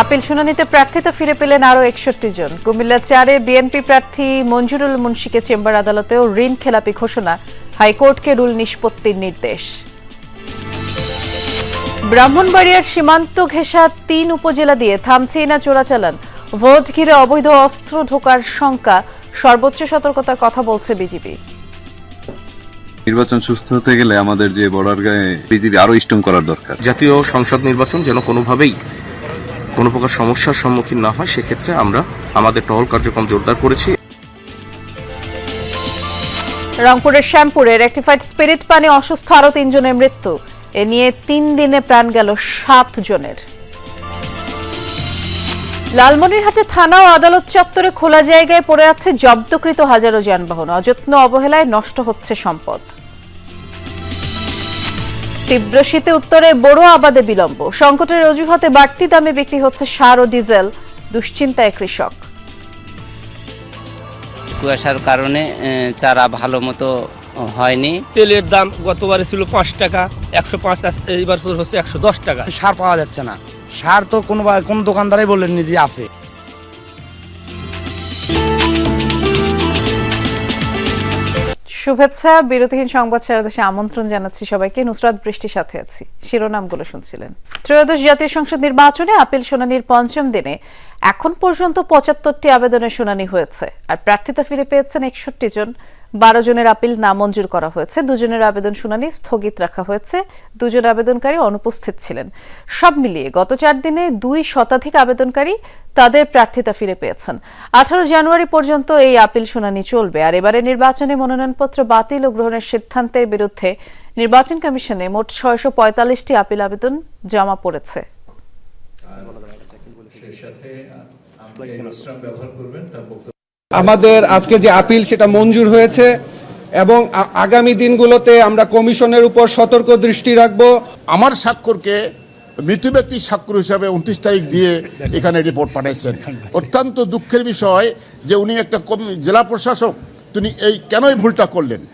Appeal শুনানিতে প্রার্থিতা ফিরে পেলেন আরও একষট্টি জন। কুমিল্লা চারে বিএনপি প্রার্থী মঞ্জুরুল মুন্সিকে চেম্বার আদালতেও ঋণ খেলাপি ঘোষণা। হাইকোর্টকে রুল নিষ্পত্তির নির্দেশ। ব্রাহ্মণবাড়িয়ার সীমান্ত ঘেঁষা তিন উপজেলা দিয়ে থামছেই না চোরাচালান। ভোট ঘিরে অবৈধ অস্ত্র ঢোকার শঙ্কা। সর্বোচ্চ সতর্কতার কথা বলছে বিজেপি নির্বাচন সুস্থ হতে গেলে আমাদের যে বর্ডার গায়ে বিজেপি আরও স্ট্রং করার দরকার। জাতীয় সংসদ নির্বাচন যেন কোনোভাবেই কোনো প্রকার সমস্যার সম্মুখীন না হয়, সেক্ষেত্রে আমরা আমাদের টহল কার্যক্রম জোরদার করেছি। রংপুরের শ্যামপুরে রেকটিফাইড স্পিরিট পানি অসুস্থ আরও তিনজনের মৃত্যু। এ নিয়ে তিন দিনে প্রাণ গেল সাত জনের। লালমনিরহাটে থানা ও আদালত চত্বরে খোলা জায়গায় পড়ে আছে জব্দকৃত হাজারো যানবাহন। অযত্ন অবহেলায় নষ্ট হচ্ছে সম্পদ। তীব্র শীতে উত্তরে বড় আবাদে বিলম্ব। সংকটের অজুহাতে বাড়তি দামে বিক্রি হচ্ছে সার ও ডিজেল দুশ্চিন্তায় কৃষক। কুয়াশার কারণে চারা ভালো মতো হয়নি। তেলের দাম গতবারে ছিল পাঁচ টাকা একশো পাঁচ এইবার হচ্ছে একশো দশ টাকা। সার পাওয়া যাচ্ছে না। সার তো কোনো কোনো দোকানদারাই বললেন যে আছে। শুভেচ্ছা, বিরতিহীন সংবাদ সারা দেশে আমন্ত্রণ জানাচ্ছি সবাইকে। নুসরাত বৃষ্টির সাথে আছি। শিরোনামগুলো শুনছিলেন। ত্রয়োদশ জাতীয় সংসদ নির্বাচনে আপিল শুনানির পঞ্চম দিনে এখন পর্যন্ত পঁচাত্তরটি আবেদনের শুনানি হয়েছে। আর প্রার্থিতা ফিরে পেয়েছেন একষট্টি জন। বারো জনের আপিল নামঞ্জুর করা হয়েছে। দুজনের আবেদন শুনানি স্থগিত রাখা হয়েছে। দুজন আবেদনকারী অনুপস্থিত ছিলেন। সব মিলিয়ে গত চার দিনে দুই শতাধিক আবেদনকারী তাদের প্রার্থিতা ফিরে পেয়েছেন। আঠারো জানুয়ারি পর্যন্ত এই আপিল শুনানি চলবে। আর এবারে নির্বাচনে মনোনয়নপত্র বাতিল ও গ্রহণের সিদ্ধান্তের বিরুদ্ধে নির্বাচন কমিশনে মোট ছয়শো পঁয়তাল্লিশটি আপিল আবেদন জমা পড়েছে। আমাদের আজকে যে আপিল সেটা মঞ্জুর হয়েছে এবং আগামী দিনগুলোতে আমরা কমিশনের উপর সতর্ক দৃষ্টি রাখব। আমার স্বাক্ষরকে মৃত ব্যক্তির স্বাক্ষর হিসাবে উনত্রিশ তারিখ দিয়ে এখানে রিপোর্ট পাঠাইছেন। অত্যন্ত দুঃখের বিষয় যে উনি একটা কম- জেলা প্রশাসক তিনি এই কেনই ভুলটা করলেন?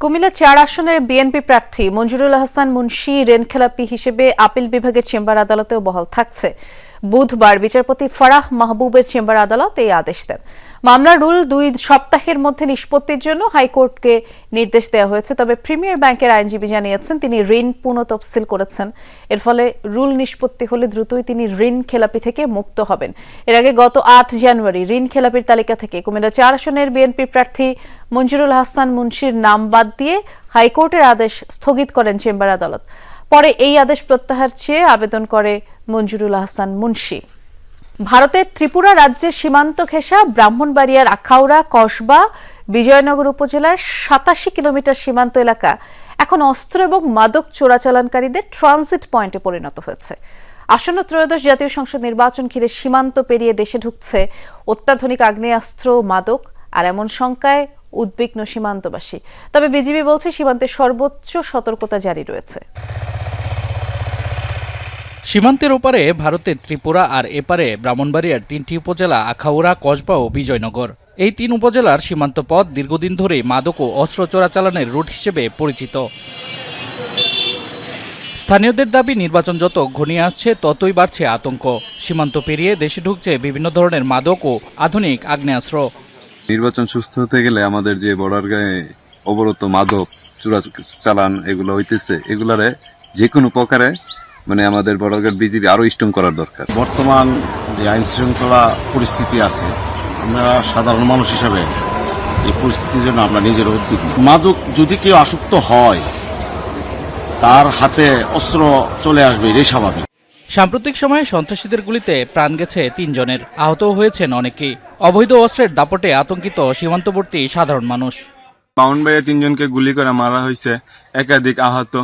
কুমিল্লা চার আসনের বিএনপি প্রার্থী মঞ্জুরুল হাসান মুন্সি রেনখেলাপি হিসেবে আপিল বিভাগের চেম্বার আদালতেও বহাল থাকছে। বুধবার বিচারপতি ফারাহ মাহবুবের চেম্বার আদালত এই আদেশ দেন। মামলার রুল দুই সপ্তাহের মধ্যে নিষ্পত্তির জন্য হাইকোর্টকে নির্দেশ দেওয়া হয়েছে, তবে প্রিমিয়ার ব্যাংকের আইনজীবী জানিয়েছেন তিনি ঋণ পুনঃ তফসিল করেছেন। এর ফলে রুল নিষ্পত্তি হলে দ্রুতই তিনি ঋণ খেলাপি থেকে মুক্ত হবেন। এর আগে গত আট জানুয়ারি ঋণ খেলাপির তালিকা থেকে কুমিল্লা চার আসনের বিএনপি প্রার্থী মঞ্জুরুল হাসান মুন্সির নাম বাদ দিয়ে হাইকোর্টের আদেশ স্থগিত করেন চেম্বার আদালত। পরে এই আদেশ প্রত্যাহার চেয়ে আবেদন করে মঞ্জুরুল হাসান মুন্সি। ভারতের ত্রিপুরা রাজ্যের সীমান্ত ঘেঁষা ব্রাহ্মণবাড়িয়ার আখাউড়া, কসবা, বিজয়নগর উপজেলার সাতাশি কিলোমিটার সীমান্ত এলাকা এখন অস্ত্র এবং মাদক চোরাচালানকারীদের ট্রানজিট পয়েন্টে পরিণত হয়েছে। আসন্ন ত্রয়োদশ জাতীয় সংসদ নির্বাচন ঘিরে সীমান্ত পেরিয়ে দেশে ঢুকছে অত্যাধুনিক আগ্নেয়াস্ত্র, মাদক আর এমন শঙ্কায় উদ্বিগ্ন সীমান্তবাসী। তবে বিজিবি বলছে, সীমান্তে সর্বোচ্চ সতর্কতা জারি রয়েছে। সীমান্তের ওপারে ভারতের ত্রিপুরা আর এপারে ব্রাহ্মণবাড়িয়ার তিনটি উপজেলা আখাউড়া, কসবা ও বিজয়নগর। এই তিন উপজেলার সীমান্ত পথ দীর্ঘদিন ধরে মাদক ও অস্ত্র চোরাচালানের রুট হিসেবে পরিচিত। স্থানীয়দের দাবি, নির্বাচন যত ঘনিয়ে আসছে, ততই বাড়ছে আতঙ্ক। সীমান্ত পেরিয়ে দেশে ঢুকছে বিভিন্ন ধরনের মাদক ও আধুনিক আগ্নেয়াস্ত্র। নির্বাচন সুস্থ হতে গেলে আমাদের যে বর্ডার গায়ে অবরত মাদক চূড়া চালান এগুলো হইতেছে, এগুলারে যে কোনো প্রকারে মানে আমাদের বর্ডার গার্ড বিজেপি আরও স্ট্রং করার দরকার। বর্তমান যে আইন শৃঙ্খলা পরিস্থিতি আছে আমরা সাধারণ মানুষ হিসাবে এই পরিস্থিতির জন্য আমরা নিজের উদ্বিগ্ন। মাদক যদি কেউ আসক্ত হয় তার হাতে অস্ত্র চলে আসবে এটাই স্বাভাবিক। সাম্প্রতিক সময়ে সন্ত্রাসীদের গুলিতে প্রাণ গেছে তিনজনের। আহত হয়েছেন অনেকেই অবৈধ অস্ত্রের দাপটে আতঙ্কিত সীমান্তবর্তী সাধারণ মানুষ। বাউনবাড়িয়া তিনজনকে গুলি করে মারা হয়েছে একাধিক আহত।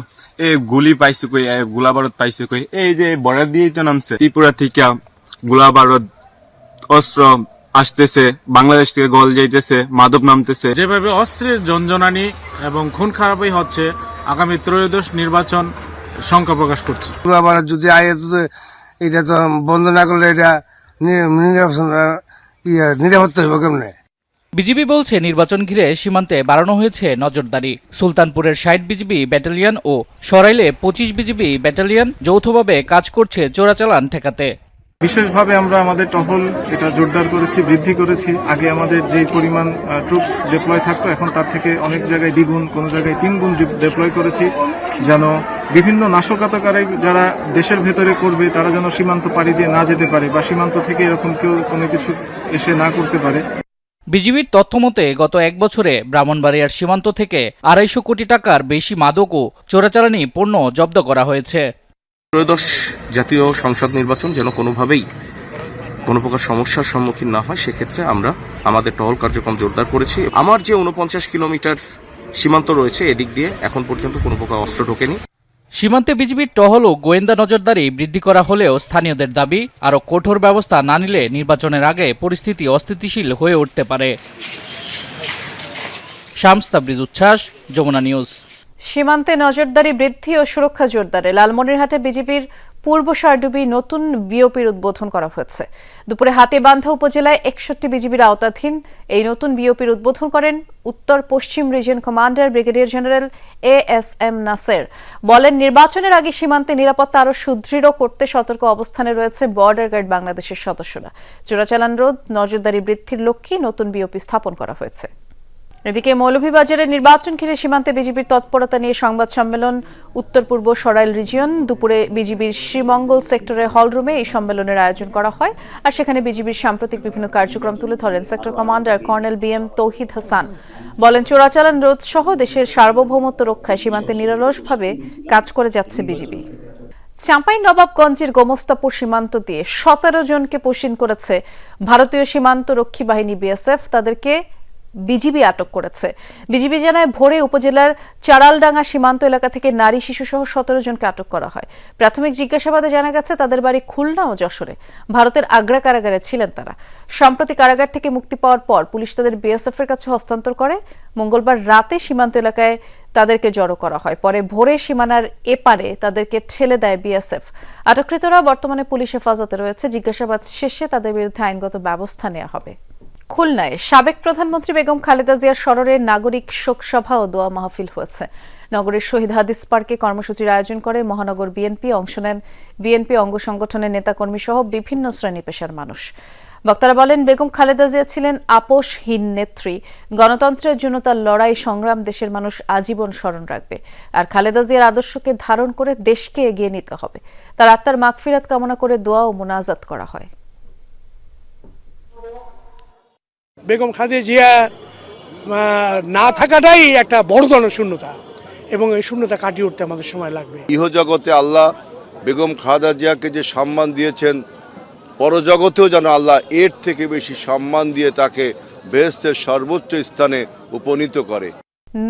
এই গুলি পাইছো কই এ গোলা বারুদ পাইছে কই। এই যে বর্ডার দিয়েই তো নামছে। ত্রিপুরা থেকে গোলা বারুদ অস্ত্র আসতেছে বাংলাদেশ থেকে গল যাইতেছে মাদক নামতেছে। যেভাবে অস্ত্রের জঞ্জনানি এবং খুন খারাপই হচ্ছে আগামী ত্রয়োদশ নির্বাচন শঙ্কা প্রকাশ করছে। আবার যদি আয়ে এটা তো বন্ধ না করলে এটা নি- নির্বাচন ইয়ে নিরাপত্তা হইব কেমনে? বিজিবি বলছে, নির্বাচন ঘিরে সীমান্তে বাড়ানো হয়েছে নজরদারি। সুলতানপুরের ষাট বিজিবি ব্যাটালিয়ন ও সরাইলে পঁচিশ বিজিবি ব্যাটালিয়ন যৌথভাবে কাজ করছে চোরাচালান ঠেকাতে। বিশেষভাবে আমরা আমাদের টহল, এটা জোরদার করেছি, বৃদ্ধি করেছি। আগে আমাদের যে পরিমাণ ট্রুপস ডিপ্লয় থাকতো, এখন তার থেকে অনেক জায়গায় দ্বিগুণ, কোনো জায়গায় তিন গুণ ডিপ্লয় করেছি। যেন বিভিন্ন নাশকতাকারী যারা দেশের ভেতরে করবে, তারা যেন সীমান্ত পাড়ি দিয়ে না যেতে পারে বা সীমান্ত থেকে এরকম কেউ কোনো কিছু এসে না করতে পারে। বিজিবির তথ্যমতে গত এক বছরে ব্রাহ্মণবাড়িয়ার সীমান্ত থেকে আড়াইশো কোটি টাকার বেশি মাদক ও চোরাচালানি পণ্য জব্দ করা হয়েছে। ত্রয়োদশ জাতীয় সংসদ নির্বাচন যেন কোনোভাবেই কোনো প্রকার সমস্যার সম্মুখীন না হয়, সেক্ষেত্রে আমরা আমাদের টহল কার্যক্রম জোরদার করেছি। আমার যে উনপঞ্চাশ কিলোমিটার সীমান্ত রয়েছে, এদিক দিয়ে এখন পর্যন্ত কোনো প্রকার অস্ত্র ঢোকেনি। সীমান্তে বিজিবির টহল ও গোয়েন্দা নজরদারি বৃদ্ধি করা হলেও স্থানীয়দের দাবি, আরও কঠোর ব্যবস্থা না নিলে নির্বাচনের আগে পরিস্থিতি অস্থিতিশীল হয়ে উঠতে পারে। শামস উচ্ছ্বাস, যমুনা নিউজ। সীমান্তে নজরদারি বৃদ্ধি ও সুরক্ষা জোরদারে। লালমনিরহাটে বিজেপির পূর্ব সারডুবি নতুন বিওপির উদ্বোধন করা হয়েছে। দুপুরে হাতেবান্ধা উপজেলায় একষট্টি বিজিবির আওতাধীন এই নতুন বিওপির উদ্বোধন করেন উত্তর পশ্চিম region commander brigadier general A S M Naser. বলেন, নির্বাচনের আগে সীমান্তে নিরাপত্তা আরও সুদৃঢ় করতে সতর্ক অবস্থানে রয়েছে বর্ডার গার্ড বাংলাদেশের সদস্যরা। চোরাচালান রোধ, নজরদারি বৃদ্ধির লক্ষ্যে নতুন বিওপি স্থাপন করা হয়েছে। এদিকে মৌলভীবাজারের নির্বাচন ঘিরে সীমান্তে বিজেপির তৎপরতা নিয়ে সংবাদ সম্মেলন উত্তর পূর্ব সরাইল রিজিয়ন। দুপুরে বিজিবির শ্রীমঙ্গল সেক্টরের হলরুমে এই সম্মেলনের আয়োজন করা হয় আর সেখানে বিজিবির সাম্প্রতিক বিভিন্ন কার্যক্রম তুলে ধরেন sector commander colonel B M Tawhid Hasan. বলেন, চোরাচালান রোধ সহ দেশের সার্বভৌমত্ব রক্ষায় সীমান্তে নিরলসভাবে কাজ করে যাচ্ছে বিজিবি চাঁপাই নবাবগঞ্জের গোমস্তাপুর সীমান্ত দিয়ে সতেরো জনকে পোষিন করেছে ভারতীয় সীমান্ত রক্ষী বাহিনী বিএসএফ। তাদেরকে বিজিবি আটক করেছে। বিজিবি জানায়, ভোরে উপজেলার চারালডাঙ্গা সীমান্ত এলাকা থেকে নারী শিশুসহ সতেরো জনকে আটক করা হয়। প্রাথমিক জিজ্ঞাসাবাদে জানা গেছে, তাদের বাড়ি খুলনা ও যশোরে। ভারতের আগ্রা কারাগারে ছিলেন তারা। সম্প্রতি কারাগার থেকে মুক্তি পাওয়ার পর পুলিশ তাদের বিএসএফ এর কাছে হস্তান্তর করে। মঙ্গলবার রাতে সীমান্ত এলাকায় তাদেরকে জড়ো করা হয়। পরে ভোরে সীমানার এপারে তাদেরকে ঠেলে দেয় বিএসএফ। আটককৃতরা বর্তমানে পুলিশ হেফাজতে রয়েছে। জিজ্ঞাসাবাদ শেষে তাদের বিরুদ্ধে আইনগত ব্যবস্থা নেওয়া হবে। খুলনায় সাবেক প্রধানমন্ত্রী বেগম খালেদা জিয়ার স্মরণে নাগরিক শোকসভা ও দোয়া মাহফিল হয়েছে। নগরের শহীদ হাদিস পার্কে কর্মসূচির আয়োজন করে মহানগর বিএনপি অংশ নেন বিএনপি অঙ্গ সংগঠনের নেতাকর্মী সহ বিভিন্ন শ্রেণি পেশার মানুষ। বক্তারা বলেন, বেগম খালেদা জিয়া ছিলেন আপোষহীন নেত্রী। গণতন্ত্রের জন্য তার লড়াই সংগ্রাম দেশের মানুষ আজীবন স্মরণ রাখবে। আর খালেদা জিয়ার আদর্শকে ধারণ করে দেশকে এগিয়ে নিতে হবে। তার আত্মার মাগফিরাত কামনা করে দোয়া ও মোনাজাত করা হয়। বেগম খালেদা জিয়া না থাকাটাই একটা বড় ধরনের শূন্যতা এবং এই শূন্যতা কাটিয়ে উঠতে আমাদের সময় লাগবে। ইহজগতে আল্লাহ বেগম খালেদা জিয়াকে যে সম্মান দিয়েছেন পরজগতেও যেন আল্লাহ এর থেকে বেশি সম্মান দিয়ে তাকে বেহেস্তের সর্বোচ্চ স্থানে উপনীত করে।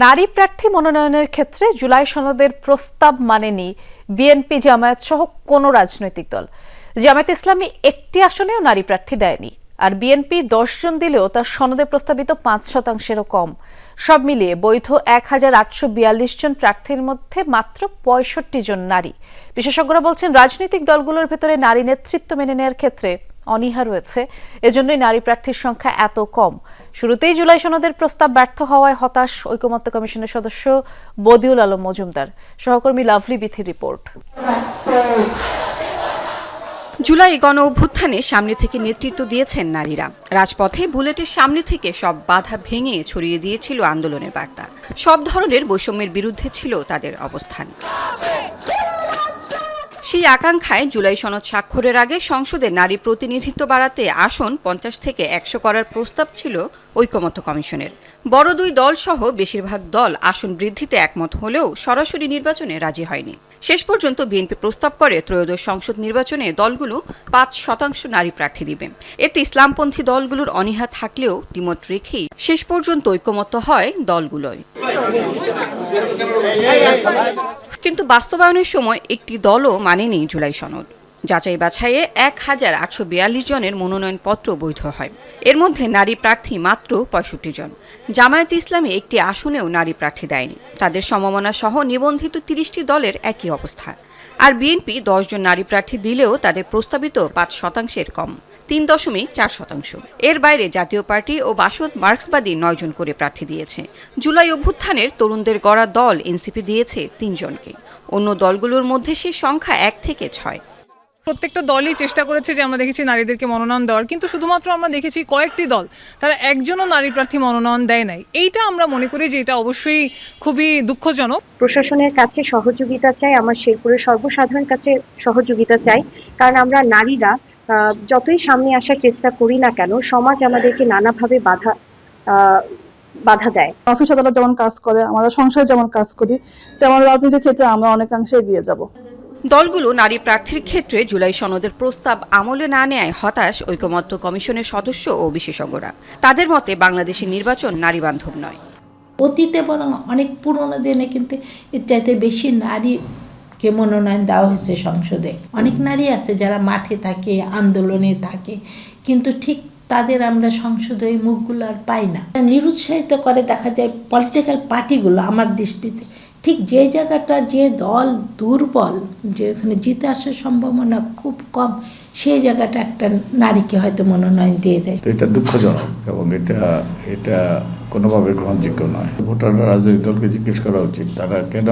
নারী প্রার্থী মনোনয়নের ক্ষেত্রে জুলাই সনদের প্রস্তাব মানেনি বিএনপি জামায়াত সহ কোনো রাজনৈতিক দল। জামায়াত ইসলামী একটি আসনেও নারী প্রার্থী দেয়নি। আর বিএনপি দশ জন দিলেও তার সনদে প্রস্তাবিত পাঁচ শতাংশেরও কম। সব মিলিয়ে বৈধ এক হাজার আটশো বিয়াল্লিশ জন প্রার্থীর মধ্যে মাত্র পঁয়ষট্টি জন নারী। বিশেষজ্ঞরা বলছেন, রাজনৈতিক দলগুলোর ভেতরে নারী নেতৃত্ব মেনে নেওয়ার ক্ষেত্রে অনীহা রয়েছে। এজন্যই নারী প্রার্থীর সংখ্যা এত কম। শুরুতেই জুলাই সনদের প্রস্তাব ব্যর্থ হওয়ায় হতাশ ঐকমত্য কমিশনের সদস্য বদিউল আলম মজুমদার। সহকর্মী লাভলি বিথি রিপোর্ট। জুলাই গণ অভ্যুত্থানে সামনে থেকে নেতৃত্ব দিয়েছেন নারীরা। রাজপথে বুলেটের সামনে থেকে সব বাধা ভেঙে ছড়িয়ে দিয়েছিল আন্দোলনের বার্তা। সব ধরনের বৈষম্যের বিরুদ্ধে ছিল তাদের অবস্থান। সেই আকাঙ্ক্ষায় জুলাই সনদ স্বাক্ষরের আগে সংসদে নারী প্রতিনিধিত্ব বাড়াতে আসন পঞ্চাশ থেকে একশো করার প্রস্তাব ছিল ঐকমত্য কমিশনের। বড় দুই দল সহ বেশিরভাগ দল আসন বৃদ্ধিতে একমত হলেও সরাসরি নির্বাচনে রাজি হয়নি। শেষ পর্যন্ত বিএনপি প্রস্তাব করে ত্রয়োদশ সংসদ নির্বাচনে দলগুলো পাঁচ শতাংশ নারী প্রার্থী দিবে। এতে ইসলামপন্থী দলগুলোর অনীহা থাকলেও দ্বিমত রেখেই শেষ পর্যন্ত ঐক্যমত্য হয় দলগুলোয়। কিন্তু বাস্তবায়নের সময় একটি দলও মানেনি জুলাই সনদ। যাচাই বাছাইয়ে এক হাজার আটশো বিয়াল্লিশ জনের মনোনয়নপত্র বৈধ হয়। এর মধ্যে নারী প্রার্থী মাত্র পঁয়ষট্টি জন। জামায়াত ইসলামী একটি আসনেও নারী প্রার্থী দেয়নি। তাদের সমমনা সহ নিবন্ধিত তিরিশটি দলের একই অবস্থা। আর বিএনপি দশজন নারী প্রার্থী দিলেও তাদের প্রস্তাবিত পাঁচ শতাংশের কম, তিন দশমিক চার শতাংশ। এর বাইরে জাতীয় পার্টি ও বাসদ মার্ক্সবাদী নয়জন করে প্রার্থী দিয়েছে। জুলাই অভ্যুত্থানের তরুণদের গড়া দল এনসিপি দিয়েছে তিনজনকে অন্য দলগুলোর মধ্যে সে সংখ্যা এক থেকে ছয়। প্রত্যেকটা দলই চেষ্টা করেছে যে আমরা দেখেছি নারীদেরকে মনোনয়ন দেওয়ার। কিন্তু শুধুমাত্র আমরা দেখেছি কয়েকটি দল তারা একজনও নারী প্রার্থী মনোনয়ন দেয় নাই। এইটা আমরা মনে করি যে এটা অবশ্যই খুবই দুঃখজনক। প্রশাসনের কাছে সহযোগিতা চাই আমার শেরপুরের সর্বসাধারণ কাছে সহযোগিতা চাই। কারণ আমরা নারীরা আহ, যতই সামনে আসার চেষ্টা করি না কেন সমাজ আমাদেরকে নানাভাবে বাধা আহ, বাধা দেয়। অফিস আদালত যেমন কাজ করে আমরা সংসারে যেমন কাজ করি তেমন রাজনীতির ক্ষেত্রে আমরা অনেকাংশে এগিয়ে যাব। দলগুলো নারী প্রার্থীর ক্ষেত্রে জুলাই সনদের প্রস্তাব আমলে না নেয় হতাশ ঐকমত্য কমিশনের সদস্য ও বিশেষজ্ঞরা। তাদের মতে বাংলাদেশের নির্বাচন নারী বান্ধব নয়। অতীতে বরং অনেক পুরনো দিনে কিন্তু এর চাইতে বেশি নারীকে মনোনয়ন দেওয়া হয়েছে সংসদে। অনেক নারী আছে যারা মাঠে থাকে, আন্দোলনে থাকে, কিন্তু ঠিক তাদের আমরা সংসদে মুখগুলো আর পাই না। নিরুৎসাহিত করে দেখা যায় পলিটিক্যাল পার্টিগুলো আমার দৃষ্টিতে ঠিক যে জায়গাটা যে দল দুর্বল যেখানে জিতে আসার সম্ভাবনা খুব কম, সেই জায়গাটা একটা নারীকে হয়তো মনোনয়ন দিয়ে দেয়। এটা দুঃখজনক এবং এটা এটা কোনোভাবে গ্রহণযোগ্য নয়। ভোটাররা রাজনৈতিক দলকে জিজ্ঞেস করা উচিত, তারা কেন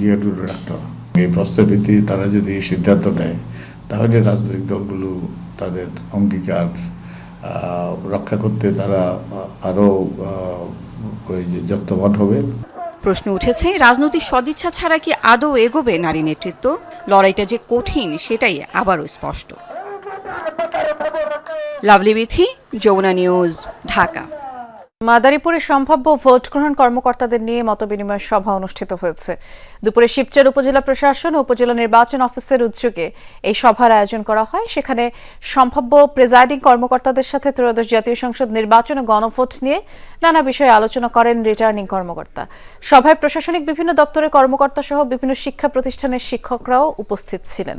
গিয়ে দূরে রাখতো? এই প্রস্তাব ভিত্তি তারা যদি সিদ্ধান্ত নেয়, তাহলে রাজনৈতিক দলগুলো তাদের অঙ্গীকার রক্ষা করতে তারা আরও যত্নবান হবে। প্রশ্ন উঠেছে, রাজনৈতিক সদিচ্ছা ছাড়া কি আদৌ এগোবে নারী নেতৃত্ব? লড়াইটা যে কঠিন, সেটাই আবারও স্পষ্ট। লাভলি বিথি যমুনা নিউজ, ঢাকা। মাদারীপুরে সম্ভাব্য ভোট গ্রহণ কর্মকর্তাদের নিয়ে মতবিনিময় সভা অনুষ্ঠিত হয়েছে। দুপুরে শিবচর উপজেলা প্রশাসন ও উপজেলা নির্বাচন অফিসের উদ্যোগে এই সভার আয়োজন করা হয়। সেখানে সম্ভাব্য প্রেজাইডিং কর্মকর্তাদের সাথে ত্রয়োদশ জাতীয় সংসদ নির্বাচন ও গণভোট নিয়ে নানা বিষয়ে আলোচনা করেন রিটার্নিং কর্মকর্তা। সভায় প্রশাসনিক বিভিন্ন দপ্তরের কর্মকর্তা সহ বিভিন্ন শিক্ষা প্রতিষ্ঠানের শিক্ষকরাও উপস্থিত ছিলেন।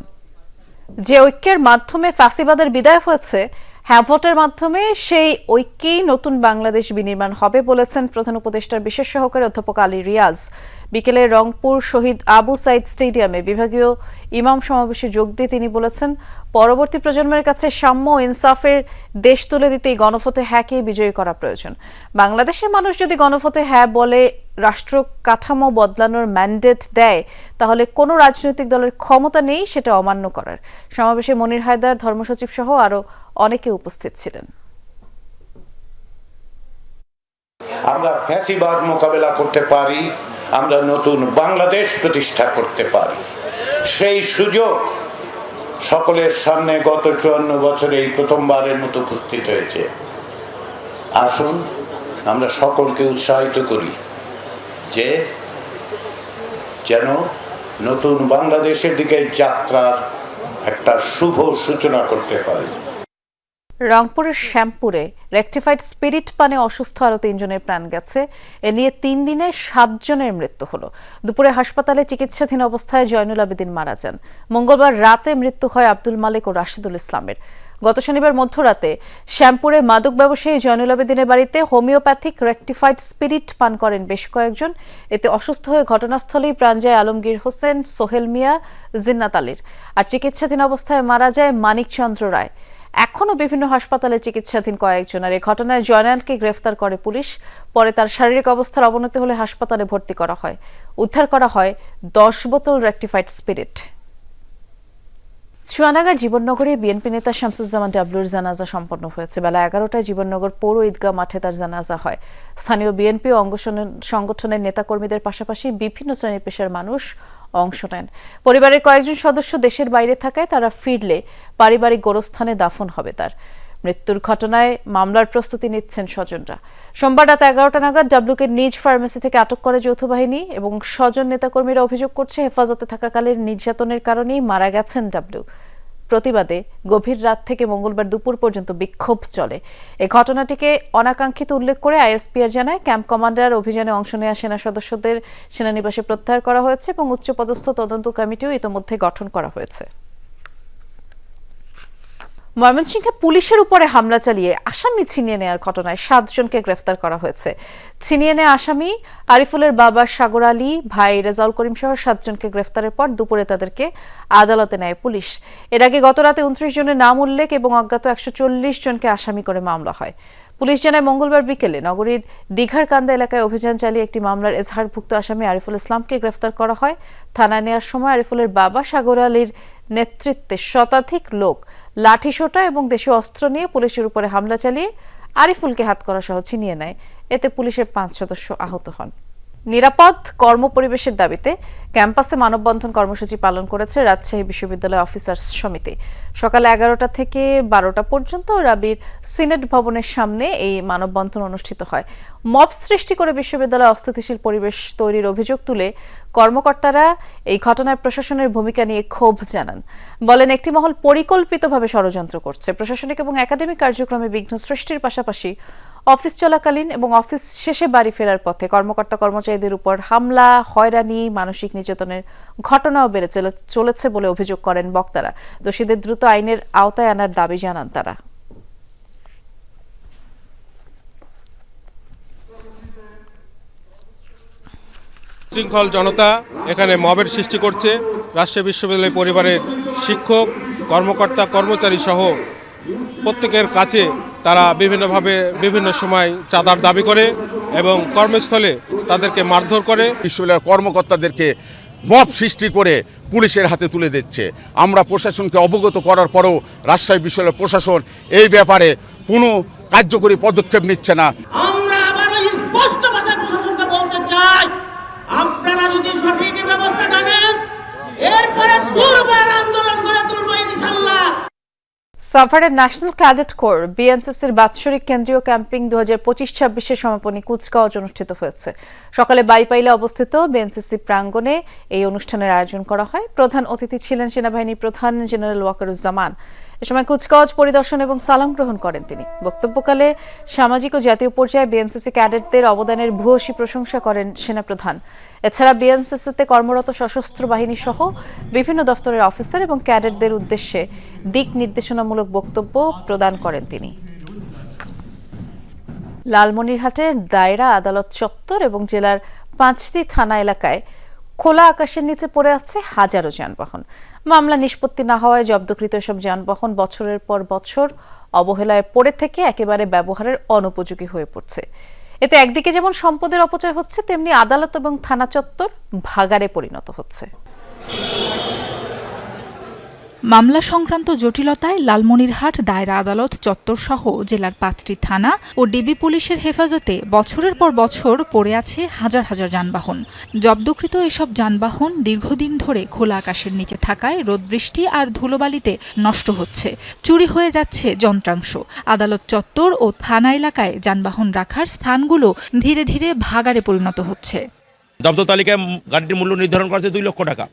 যে ঐক্যের মাধ্যমে ফাঁসিবাদের বিদায় হয়েছে হ্যাঁ ভোটের মাধ্যমে সেই ঐক্যেই নতুন বাংলাদেশ বিনির্মাণ হবে বলেছেন প্রধান উপদেষ্টার বিশেষ সহকারী অধ্যাপক আলী রিয়াজ। বিকেলে রংপুর শহীদ আবু সাইদ স্টেডিয়ামে বিভাগীয় ইমাম সমাবেশে যোগ দিয়ে তিনি বলেছেন, পরবর্তী প্রজন্মের কাছে সাম্য ইনসাফের দেশ তুলে দিতে গণভোটে হ্যাঁকে বিজয়ী করা প্রয়োজন। বাংলাদেশের মানুষ যদি গণভোটে হ্যাঁ বলে রাষ্ট্র কাঠামো বদলানোর ম্যান্ডেট দেয়, তাহলে কোনো রাজনৈতিক দলের ক্ষমতা নেই, সেটা অমান্য করার। সমাবেশে মনির হায়দার, ধর্মসচিব সহ আরও অনেকে উপস্থিত ছিলেন। আমরা ফ্যাসিবাদ মোকাবেলা করতে পারি, আমরা নতুন বাংলাদেশ প্রতিষ্ঠা করতে পারি। সেই সুযোগ সকলের সামনে গত চুয়ান্ন বছরে এই প্রথমবারের মতো উপস্থিত হয়েছে। আসুন, আমরা সকলকে উৎসাহিত করি। যে যেন নতুন বাংলাদেশের দিকে যাত্রার একটা শুভ সূচনা করতে পারি। রংপুরের শ্যামপুরে রেকটিফাইড স্পিরিট পানে অসুস্থ আরও তিনজনের প্রাণ গেছে। এ নিয়ে তিন দিনে সাতজনের মৃত্যু হলো। দুপুরে হাসপাতালে চিকিৎসাধীন অবস্থায় জয়নুল আবেদিন মারা যান। মঙ্গলবার রাতে মৃত্যু হয় আব্দুল মালিক ও রাশিদুল ইসলামের। গত শনিবার মধ্যরাতে শ্যামপুরে মাদক ব্যবসায়ী জয়নুল আবেদিনের বাড়িতে হোমিওপ্যাথিক রেকটিফাইড স্পিরিট পান করেন বেশ কয়েকজন। এতে অসুস্থ হয়ে ঘটনাস্থলেই প্রাণ যায় আলমগীর হোসেন, সোহেল মিয়া, জিন্নাত আলীর। আর চিকিৎসাধীন অবস্থায় মারা যায় মানিকচন্দ্র রায়। এখনও বিভিন্ন হাসপাতালে চিকিৎসাধীন কয়েকজন। আর এ ঘটনায় জয়নালকে গ্রেফতার করে পুলিশ। পরে তার শারীরিক অবস্থার অবনতি হলে হাসপাতালে ভর্তি করা হয়। উদ্ধার করা হয় দশ বোতল রেকটিফাইড স্পিরিট। চুয়ানাগার জীবননগরে বিএনপি নেতা শামসুজ্জামান ডাবলুর জানাজা সম্পন্ন হয়েছে। বেলা এগারোটায় জীবননগর পৌর ঈদগাহ মাঠে তার জানাজা হয়। স্থানীয় বিএনপি অঙ্গ সংগঠনের নেতাকর্মীদের পাশাপাশি বিভিন্ন শ্রেণির পেশার মানুষ অংশ নেন। পরিবারের কয়েকজন সদস্য দেশের বাইরে থাকায় তারা ফিরলে পারিবারিক গোরস্থানে দাফন হবে তার। মৃত্যুর ঘটনায় মামলার প্রস্তুতি নিচ্ছেন স্বজনরা। সোমবার রাত এগারোটা নাগাদ ডাবলুকে নিজ ফার্মেসি থেকে আটক করে যৌথ বাহিনী এবং স্বজন নেতাকর্মীরা অভিযোগ করছে, হেফাজতে থাকাকালীন নির্যাতনের কারণেই মারা গেছেন ডাবলু। প্রতিবাদে গভীর রাত থেকে মঙ্গলবার দুপুর পর্যন্ত বিক্ষোভ চলে। এ ঘটনাটিকে অনাকাঙ্ক্ষিত উল্লেখ করে আইএসপিআর জানায়, ক্যাম্প কমান্ডার অভিযানে অংশ নেওয়া সেনা সদস্যদের সেনানিবাসে প্রত্যাহার করা হয়েছে এবং উচ্চপদস্থ তদন্ত কমিটিও ইতোমধ্যে গঠন করা হয়েছে। ময়মনসিংহে পুলিশের উপরে হামলা চালিয়ে আসামি ছিনিয়ে নেওয়ার ঘটনায় সাতজনকে গ্রেফতার করা হয়েছে। ছিনিয়ে নেওয়া আসামি আরিফুলের বাবা সাগর আলী, ভাই রেজাউল করিম সহ সাতজনকে গ্রেফতারের পর দুপুরে তাদেরকে আদালতে নেয় পুলিশ। এর আগে গত রাতে উনত্রিশ জনের নাম উল্লেখ এবং অজ্ঞাত একশো চল্লিশ জনকে আসামি করে মামলা হয়। পুলিশ জানায় মঙ্গলবার বিকেলে নগরীর দীঘার কান্দা এলাকায় অভিযান চালিয়ে একটি মামলার এজাহারভুক্ত আসামি আরিফুল ইসলামকে গ্রেফতার করা হয়। থানায় নেওয়ার সময় আরিফুলের বাবা সাগর আলীর নেতৃত্বে শতাধিক লোক লাঠিসোঁটা এবং দেশীয় অস্ত্র নিয়ে পুলিশের উপরে হামলা চালিয়ে আরিফুলকে হাত করা সহ ছিনিয়ে নেয়। এতে পুলিশের পাঁচ সদস্য আহত হন। নিরাপদ কর্মপরিবেশের দাবিতে ক্যাম্পাসে মানববন্ধন কর্মসূচি পালন করেছে রাজশাহী বিশ্ববিদ্যালয় অফিসার্স সমিতি। সকাল এগারোটা থেকে বারোটা পর্যন্ত রাবির সিনেট ভবনের সামনে এই মানববন্ধন অনুষ্ঠিত হয়। মব সৃষ্টি করে বিশ্ববিদ্যালয়ে অস্থিতিশীল পরিবেশ তৈরির অভিযোগ তুলে কর্মকর্তারা এই ঘটনায় প্রশাসনের ভূমিকা নিয়ে ক্ষোভ জানান। বলেন, একটি মহল পরিকল্পিতভাবে ষড়যন্ত্র করছে। প্রশাসনিক এবং একাডেমিক কার্যক্রমে বিঘ্ন সৃষ্টির পাশাপাশি অফিস চলাকালীন এবং অফিস শেষে বাড়ি ফেরার পথে কর্মকর্তা কর্মচারীদের উপর হামলা, হয়রানি, মানসিক নির্যাতনের ঘটনাও বেড়ে চলেছে বলে অভিযোগ করেন বক্তারা। দোষীদের দ্রুত আইনের আওতায় আনার দাবি জানান তারা। শৃঙ্খল জনতা এখানে মবের সৃষ্টি করছে। রাজশাহী বিশ্ববিদ্যালয় পরিবারের শিক্ষক, কর্মকর্তা, কর্মচারী সহ প্রত্যেকের কাছে তারা বিভিন্নভাবে বিভিন্ন সময় চাঁদার দাবি করে এবং কর্মস্থলে তাদেরকে মারধর করে। বিশ্ববিদ্যালয়ের কর্মকর্তাদেরকে মব সৃষ্টি করে পুলিশের হাতে তুলে দিচ্ছে। আমরা প্রশাসনকে অবগত করার পরও রাজশাহী বিশ্ববিদ্যালয়ের প্রশাসন এই ব্যাপারে কোনো কার্যকরী পদক্ষেপ নিচ্ছে না। আমরা আবারও স্পষ্ট ভাষায় প্রশাসনকে বলতে চাই আপনারা যদি সঠিক ব্যবস্থা না নেন এরপরে দুর্বার আন্দোলন সাভারের ন্যাশনাল ক্যাডেট কোর বিএনসিসির বাৎসরিক কেন্দ্রীয় ক্যাম্পিং দু হাজার পঁচিশ ছাব্বিশের সমাপনী কুচকাওয়াজ অনুষ্ঠিত হয়েছে। সকালে বাইপাইলে অবস্থিত বিএনসিসি প্রাঙ্গণে এই অনুষ্ঠানের আয়োজন করা হয়। প্রধান অতিথি ছিলেন সেনাবাহিনী প্রধান জেনারেল ওয়াকারুজ্জামান। এ সময় কুচকাওয়াজ পরিদর্শন এবং সালাম গ্রহণ করেন তিনি। বক্তব্যকালে সামাজিক ও জাতীয় পর্যায়ে বিএনসিসি ক্যাডেটদের অবদানের ভূয়সী প্রশংসা করেন সেনাপ্রধান। এছাড়া বিএনসিসিতে কর্মরত সশস্ত্র বাহিনী সহ বিভিন্ন দফতরের অফিসার এবং ক্যাডেটদের উদ্দেশ্যে দিক নির্দেশনামূলক বক্তব্য প্রদান করেন তিনি। লালমনিরহাটের দায়রা আদালত চত্বর এবং জেলার পাঁচটি থানা এলাকায় খোলা আকাশের নিচে পড়ে আছে হাজারো যানবাহন। মামলা নিষ্পত্তি না হওয়ায় জব্দকৃত এসব যানবাহন বছরের পর বছর অবহেলায় পড়ে থেকে একেবারে ব্যবহারের অনুপযোগী হয়ে পড়ছে। এতে একদিকে যেমন সম্পদের অপচয় হচ্ছে তেমনি আদালত এবং থানা চত্বর ভাগাড়ে পরিণত হচ্ছে। মামলা সংক্রান্ত জটিলতায় লালমনিরহাট দায়রা আদালত চত্বরসহ জেলার পাঁচটি থানা ও ডিবি পুলিশের হেফাজতে বছরের পর বছর পড়ে আছে হাজার হাজার যানবাহন। জব্দকৃত এসব যানবাহন দীর্ঘদিন ধরে খোলা আকাশের নিচে থাকায় রোদ বৃষ্টি আর ধুলোবালিতে নষ্ট হচ্ছে। চুরি হয়ে যাচ্ছে যন্ত্রাংশ। আদালত চত্বর ও থানা এলাকায় যানবাহন রাখার স্থানগুলো ধীরে ধীরে ভাগাড়ে পরিণত হচ্ছে। জব্দ তালিকায় গাড়িটির মূল্য নির্ধারণ করা আছে দুই লক্ষ টাকা।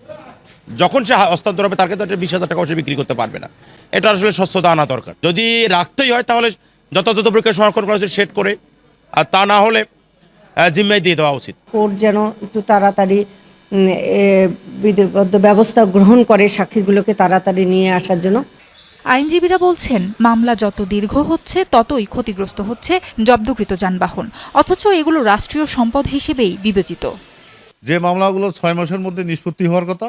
যখন সে হস্তান্তর হবে তার একটা বিশ হাজার টাকা সে বিক্রি করতে পারবে না। এটা আসলে স্বচ্ছতা আনা দরকার। যদি রাখতেই হয় তাহলে যথাযথ প্রক্রিয়া সংরক্ষণ করা উচিত সেট করে। আর তা না হলে জিম্মায় দিয়ে দেওয়া উচিত। কোর্ট যেন একটু তাড়াতাড়ি বিধিবদ্ধ ব্যবস্থা গ্রহণ করে সাক্ষীগুলোকে তাড়াতাড়ি নিয়ে আসার জন্য। আইনজীবীরা বলছেন মামলা যত দীর্ঘ হচ্ছে ততই ক্ষতিগ্রস্ত হচ্ছে জব্দকৃত যানবাহন। অথচ এগুলো রাষ্ট্রীয় সম্পদ হিসেবেই বিবেচিত। যে মামলাগুলো ছয় মাসের মধ্যে নিষ্পত্তি হওয়ার কথা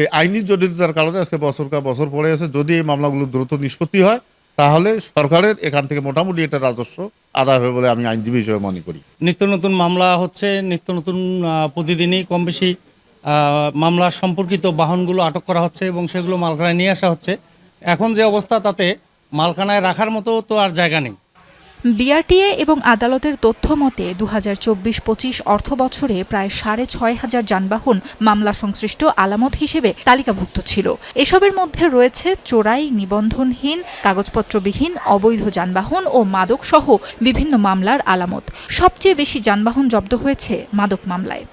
এই আইনি জটিলতার কারণে আজকে বছর কা বছর পড়ে আছে। যদি এই মামলাগুলো দ্রুত নিষ্পত্তি হয়, তাহলে সরকারের এখান থেকে মোটামুটি এটা রাজস্ব আদায় হবে বলে আমি আইনজীবী হিসেবে মনে করি। নিত্য নতুন মামলা হচ্ছে, নিত্য নতুন প্রতিদিনই কম বেশি মামলা সম্পর্কিত বাহনগুলো আটক করা হচ্ছে এবং সেগুলো মালখানায় নিয়ে আসা হচ্ছে। এখন যে অবস্থা তাতে মালখানায় রাখার মতো তো আর জায়গা নেই। বিআরটিএ এবং আদালতের তথ্য মতে দু হাজার চব্বিশ পঁচিশ অর্থ বছরে প্রায় সাড়ে ছয় হাজার যানবাহন মামলা সংশ্লিষ্ট আলামত হিসেবে তালিকাভুক্ত ছিল। এসবের মধ্যে রয়েছে চোরাই, নিবন্ধনহীন, কাগজপত্রবিহীন, অবৈধ যানবাহন ও মাদক সহ বিভিন্ন মামলার আলামত। সবচেয়ে বেশি যানবাহন জব্দ হয়েছে মাদক মামলায়।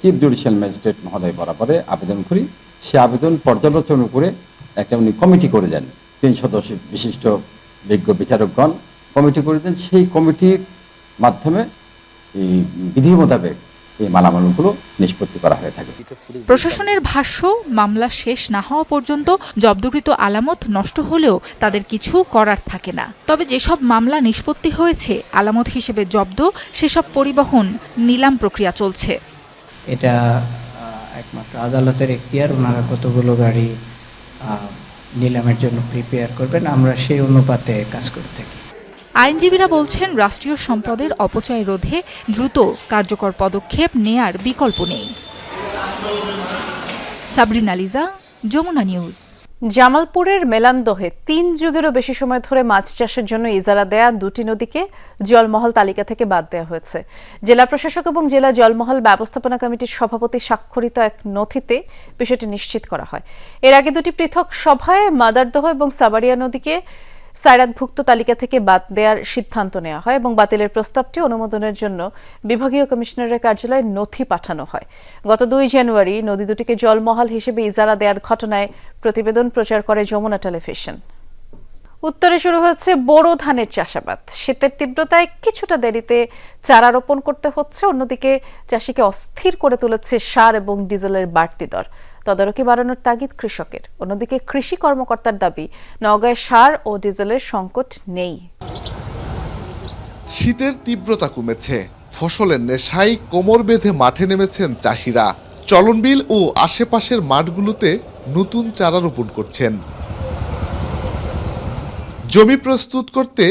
চিফ জুডিশিয়াল ম্যাজিস্ট্রেট মহোদয় বরাবরে আবেদন করি, সে আবেদন পর্যালোচনা করে একটা উনি কমিটি করে দেন। তিন সদস্য বিশিষ্ট বিজ্ঞ বিচারকগণ কমিটি করে দেন সেই কমিটির মাধ্যমে এই বিধি মোতাবেক এই মালামালগুলো নিষ্পত্তি করা হয়ে থাকে। প্রশাসনের ভাষ্য মামলা শেষ না হওয়া পর্যন্ত জব্দকৃত আলামত নষ্ট হলেও তাদের কিছু করার থাকে না। তবে যেসব মামলা নিষ্পত্তি হয়েছে আলামত হিসেবে জব্দ সেসব পরিবহন নিলাম প্রক্রিয়া চলছে। এটা একমাত্র আদালতের এখতিয়ার ওনারা কতগুলো গাড়ি নিলামের জন্য প্রিপেয়ার করবেন আমরা সেই অনুপাতে কাজ করে থাকি। আইনজীবীরা বলছেন, রাষ্ট্রীয় সম্পদের অপচয় রোধে দ্রুত কার্যকর পদক্ষেপ নেয়ার বিকল্প নেই। সাবরিন আলিজা যমুনা নিউজ। জামালপুরের মেলান্দহে তিন যুগেরও বেশি সময় ধরে মাছ চাষের জন্য ইজারা দেয়া দুটি নদীকে জলমহল তালিকা থেকে বাদ দেওয়া হয়েছে। জেলা প্রশাসক এবং জেলা জলমহল ব্যবস্থাপনা কমিটির সভাপতি স্বাক্ষরিত এক নথিতে বিষয়টি নিশ্চিত করা হয়। এর আগে দুটি পৃথক সভায় মাদারদহ এবং সাবারিয়া নদীকে সাইরাতভুক্ত তালিকা থেকে বাদ দেওয়ার সিদ্ধান্ত নেওয়া হয় এবং বাতিলের প্রস্তাবটি অনুমোদনের জন্য বিভাগীয় কমিশনারের কার্যালয়ে নথি পাঠানো হয়। গত দুই জানুয়ারি নদী দুটিকে জলমহল হিসেবে ইজারা দেওয়ার ঘটনায় প্রতিবেদন প্রচার করে যমুনা টেলিভিশন। উত্তরে শুরু হয়েছে বোরো ধানের চাষাবাদ। শীতের তীব্রতায় কিছুটা দেরিতে চারা রোপণ করতে হচ্ছে, অন্যদিকে চাষিকে অস্থির করে তুলেছে সার এবং ডিজেলের বাড়তি দর। তদারকি বাড়ানোর তাগিদ কৃষকের। অন্যদিকে কৃষি কর্মকর্তার দাবি, নওগাঁয় সার ও ডিজেলের সংকট নেই। শীতের তীব্রতা কমেছে, ফসলের নেশায় কোমর বেঁধে মাঠে নেমেছেন চাষিরা। চলনবিল ও আশেপাশের মাঠগুলোতে নতুন চারা রোপণ করছেন। জমি প্রস্তুত করতে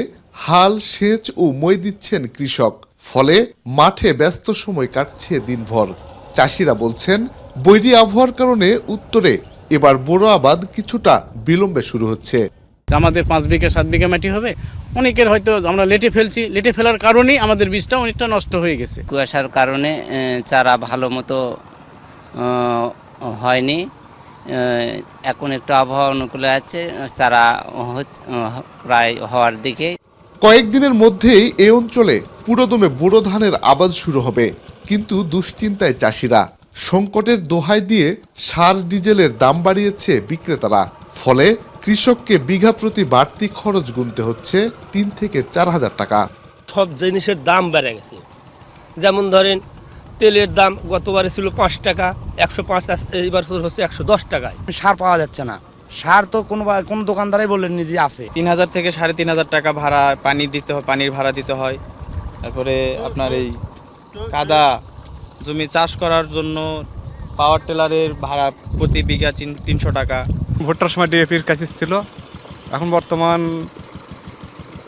হাল, সেচ ও মই দিচ্ছেন কৃষক। ফলে মাঠে ব্যস্ত সময় কাটছে দিনভর। চাষিরা বলছেন বৈরী আবহাওয়ার কারণে উত্তরে এবার বড় আবাদ কিছুটা বিলম্বে শুরু হচ্ছে। আমাদের পাঁচ বিঘা সাত বিঘা মাটি হবে। অনেকের হয়তো আমরা লেটে ফেলছি লেটে ফেলার কারণেই আমাদের বীজটা অনেকটা নষ্ট হয়ে গেছে। কুয়াশার কারণে চারা ভালো মতো হয়নি। এখন একটু আবহাওয়া অনুকূলে আছে চারা হচ্ছে- প্রায় হওয়ার দিকে। কয়েকদিনের মধ্যেই এ অঞ্চলে পুরোদমে বোরো ধানের আবাদ শুরু হবে কিন্তু দুশ্চিন্তায় চাষিরা। সংকটের দোহাই দিয়ে সার ডিজেলের দাম বাড়িয়েছে বিক্রেতারা। ফলে কৃষককে বিঘা প্রতি বাড়তি খরচ গুনতে হচ্ছে তিন থেকে চার হাজার টাকা। সব জিনিসের দাম বেড়ে গেছে। যেমন ধরেন তেলের দাম গতবারে ছিল পাঁচ টাকা একশো পাঁচ এইবার হচ্ছে একশো দশ টাকায়। সার পাওয়া যাচ্ছে না। সার তো কোনো কোনো দোকানদারাই বললেন যে আছে। তিন হাজার থেকে সাড়ে তিন হাজার টাকা ভাড়া পানি দিতে হয় পানির ভাড়া দিতে হয়। তারপরে আপনার এই কাদা জমি চাষ করার জন্য পাওয়ার টেলারের ভাড়া প্রতি বিঘা তিনশো টাকা। ভুট্টার সময় ডিএপির ক্রাইসিস ছিল। এখন বর্তমান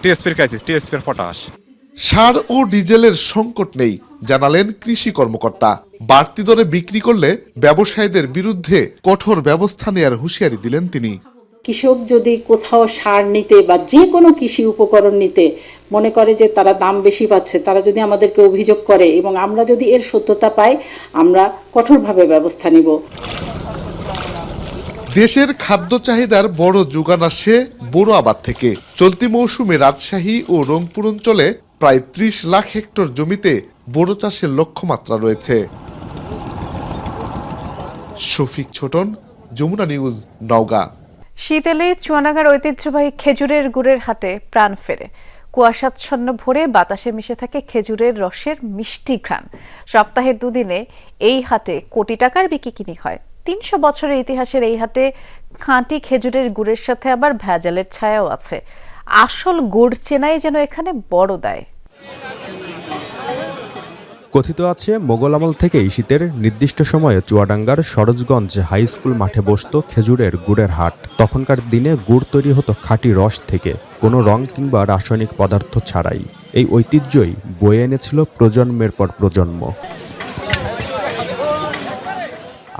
টিএসপির ক্রাইসিস টিএসপির পটাশ সার ও ডিজেলের সংকট নেই জানালেন কৃষি কর্মকর্তা। বাড়তি দরে বিক্রি করলে ব্যবসায়ীদের বিরুদ্ধে কঠোর ব্যবস্থা নেয়ার হুঁশিয়ারি দিলেন তিনি। কৃষক যদি কোথাও সার নিতে বা যে কোনো কৃষি উপকরণ নিতে মনে করে যে তারা দাম বেশি পাচ্ছে তারা যদি আমাদেরকে অভিযোগ করে এবং আমরা যদি এর সত্যতা পাই আমরা কঠোরভাবে ব্যবস্থা নিব। দেশের খাদ্য চাহিদার বড় যোগান আসে বড় আবাদ থেকে। চলতি মৌসুমে রাজশাহী ও রংপুর অঞ্চলে প্রায় ত্রিশ লাখ হেক্টর জমিতে বড় চাষের লক্ষ্যমাত্রা রয়েছে। শফিক ছোটন যমুনা নিউজ নওগাঁ। শীত এলে চুয়াডাঙ্গার ঐতিহ্যবাহী খেজুরের গুড়ের হাটে প্রাণ ফেরে। কুয়াশাচ্ছন্ন ভরে বাতাসে মিশে থাকে খেজুরের রসের মিষ্টি ঘ্রাণ। সপ্তাহের দুদিনে এই হাটে কোটি টাকার বিকিকিনি হয়। তিনশো বছরের ইতিহাসের এই হাটে খাঁটি খেজুরের গুড়ের সাথে আবার ভেজালের ছায়াও আছে। আসল গুড় চেনাই যেন এখানে বড় দেয়। কথিত আছে, মোগল আমল থেকেই শীতের নির্দিষ্ট সময়ে চুয়াডাঙ্গার সরোজগঞ্জ হাই স্কুল মাঠে বসত খেজুরের গুড়ের হাট। তখনকার দিনে গুড় তৈরি হতো খাঁটি রস থেকে, কোনো রং কিংবা রাসায়নিক পদার্থ ছাড়াই। এই ঐতিহ্যই বয়ে এনেছিল প্রজন্মের পর প্রজন্ম।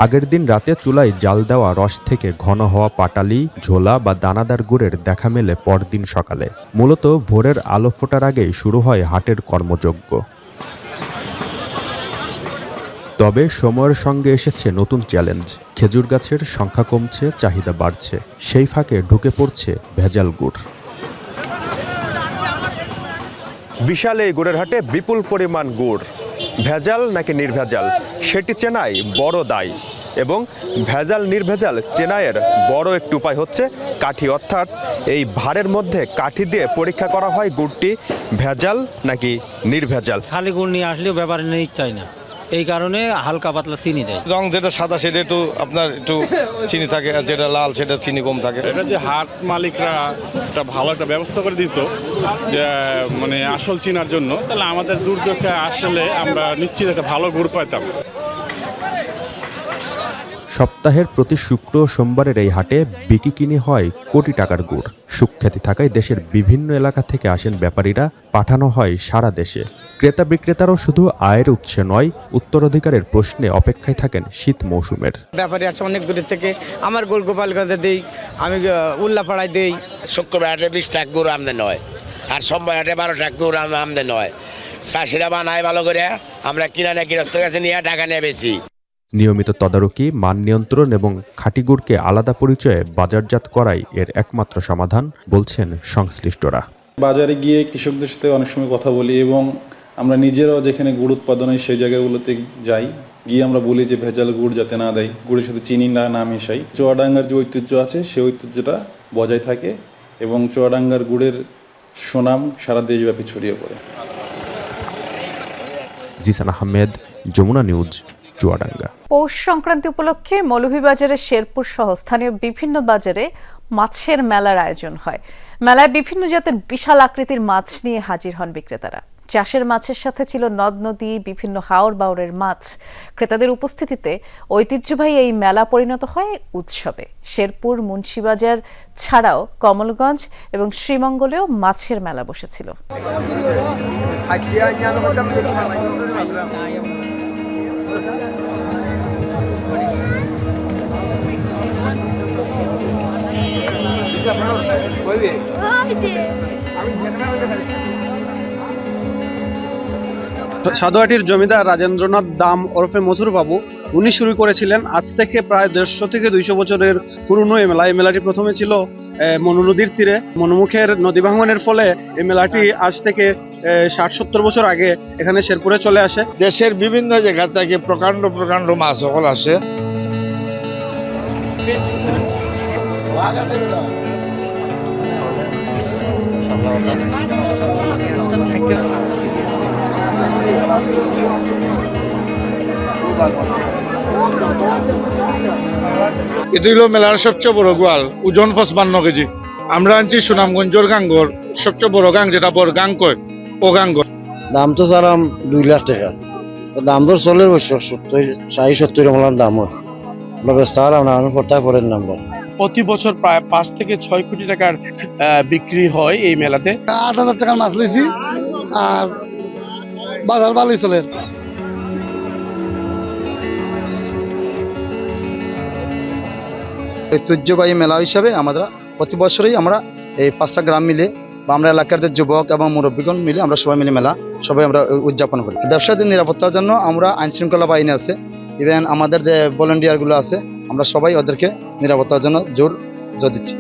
আগের দিন রাতে চুলায় জাল দেওয়া রস থেকে ঘন হওয়া পাটালি, ঝোলা বা দানাদার গুড়ের দেখা মেলে পরদিন সকালে। মূলত ভোরের আলো ফোটার আগেই শুরু হয় হাটের কর্মযজ্ঞ। তবে সময়ের সঙ্গে এসেছে নতুন চ্যালেঞ্জ। খেজুর গাছের সংখ্যা কমছে চাহিদা বাড়ছে। সেই ফাঁকে ঢুকে পড়ছে ভেজাল গুড়। বিশাল এই গুড়ের হাটে বিপুল পরিমাণ গুড়। ভেজাল নাকি নির্ভেজাল সেটি চেনাই বড় দায়। এবং ভেজাল নির্ভেজাল চেনাইয়ের বড় একটি উপায় হচ্ছে কাঠি। অর্থাৎ এই ভারের মধ্যে কাঠি দিয়ে পরীক্ষা করা হয় গুড়টি ভেজাল নাকি নির্ভেজাল। খালি গুড় নিয়ে আসলেও ব্যাপারে নিতে চাই না। এই কারণে হালকা পাতলা চিনি দেয়। রং যেটা সাদা সেটা একটু আপনার একটু চিনি থাকে আর যেটা লাল সেটা চিনি কম থাকে। এটা যে হাট মালিকরা একটা ভালো একটা ব্যবস্থা করে দিত যে মানে আসল চিনার জন্য তাহলে আমাদের দূর আসলে আমরা নিশ্চিত একটা ভালো গুড় পাইতাম। সপ্তাহের প্রতি শুক্র ও সোমবারের এই হাটে বিকি কিনি হয় কোটি টাকার গুড়। সুখ্যাতি থাকায় দেশের বিভিন্ন এলাকা থেকে আসেন ব্যাপারীরা পাঠানো হয় সারা দেশে। ক্রেতা বিক্রেতারাও শুধু আয়ের উৎসে নয় উত্তরাধিকারের প্রশ্নে অপেক্ষায় থাকেন শীত মৌসুমের। ব্যাপারী আসছে অনেক দূরের থেকে আমার গোল গোপালগঞ্জে দেই আমি উল্লাপাড়ায় দেই। শুক্রবার হাটে বিশ টাকা গুড় আমদানি হয় আর সোমবার হাটে বারো টাকা গুড় আম- আমদানি হয়। চাষিরা বানায় ভালো করে আমরা কিনা না গৃহস্থের কাছে নিয়ে টাকা নিয়ে বেশি নিয়মিত তদারকি মান নিয়ন্ত্রণ এবং খাঁটি গুড়কে আলাদা পরিচয়ে বাজারজাত করাই এর একমাত্র সমাধান বলছেন সংশ্লিষ্টরা। বাজারে গিয়ে কৃষকদের সাথে অনেক সময় কথা বলি এবং আমরা নিজেরাও যেখানে গুড় উৎপাদন হয় সেই জায়গাগুলোতে যাই। গিয়ে আমরা বলি যে ভেজাল গুড় যাতে না দেয় গুড়ের সাথে চিনি না না মেশাই। চুয়াডাঙ্গার যে ঐতিহ্য আছে সেই ঐতিহ্যটা বজায় থাকে এবং চুয়াডাঙ্গার গুড়ের সুনাম সারা দেশব্যাপী ছড়িয়ে পড়ে। জিসান আহমেদ যমুনা নিউজ। চুয়াডাঙ্গা। পৌষ সংক্রান্তি উপলক্ষে মৌলভীবাজারের শেরপুর সহ স্থানীয় বিভিন্ন বাজারে মাছের মেলার আয়োজন হয়। মেলায় বিভিন্ন জাতের বিশাল আকৃতির মাছ নিয়ে হাজির হন বিক্রেতারা। চাষের মাছের সাথে ছিল নদ নদী বিভিন্ন হাওর বাউরের মাছ। ক্রেতাদের উপস্থিতিতে ঐতিহ্যবাহী এই মেলা পরিণত হয় উৎসবে। শেরপুর মুন্সিবাজার ছাড়াও কমলগঞ্জ এবং শ্রীমঙ্গলেও মাছের মেলা বসেছিল। সাধুয়াটির জমিদার রাজেন্দ্রনাথ দাম ওরফে মথুর বাবু উনি শুরু করেছিলেন আজ থেকে প্রায় দেড়শো থেকে দুইশো বছরের পুরনো এই মেলা। এই মেলাটি প্রথমে ছিল মনু নদীর তীরে। মনুমুখের নদী ভাঙনের ফলে এই মেলাটি আজ থেকে ষাট, সত্তর বছর আগে এখানে শেরপুরে চলে আসে। দেশের বিভিন্ন জায়গা থেকে প্রকাণ্ড প্রকাণ্ড মাছ সকল আসে। এটি হলো মেলার সবচেয়ে বড় গোয়াল ওজন পঁচপান্ন কেজি। আমরা আনছি সুনামগঞ্জর গাঙ্গর, সবচেয়ে বড় গাং, যেটা বড় গাং কয়। ও দাম তো দুই লাখ টাকা। দাম তো চলে অবশ্য সত্তর ষাট সত্তর আমার দাম হয়। আমরা ব্যস্ত না আমরা। প্রতি বছর প্রায় পাঁচ থেকে ছয় কোটি টাকার বিক্রি হয় এই মেলাতে। আট হাজার টাকার মাছ লইছি আর বাজার ভালোই চলে। ঐতিহ্যবাহী মেলা হিসাবে আমরা প্রতি বছরই আমরা এই পাঁচটা গ্রাম মিলে বা আমরা এলাকার যে যুবক এবং মুরব্বীগণ মিলে আমরা সবাই মিলে মেলা, সবাই আমরা উদযাপন করি। ব্যবসায়ীদের নিরাপত্তার জন্য আমরা আইন শৃঙ্খলা বাহিনী আছে ইভেন আমাদের যে ভলেন্টিয়ারগুলো আছে, আমরা সবাই ওদেরকে নিরাপত্তার জন্য জোর জোর দিচ্ছি।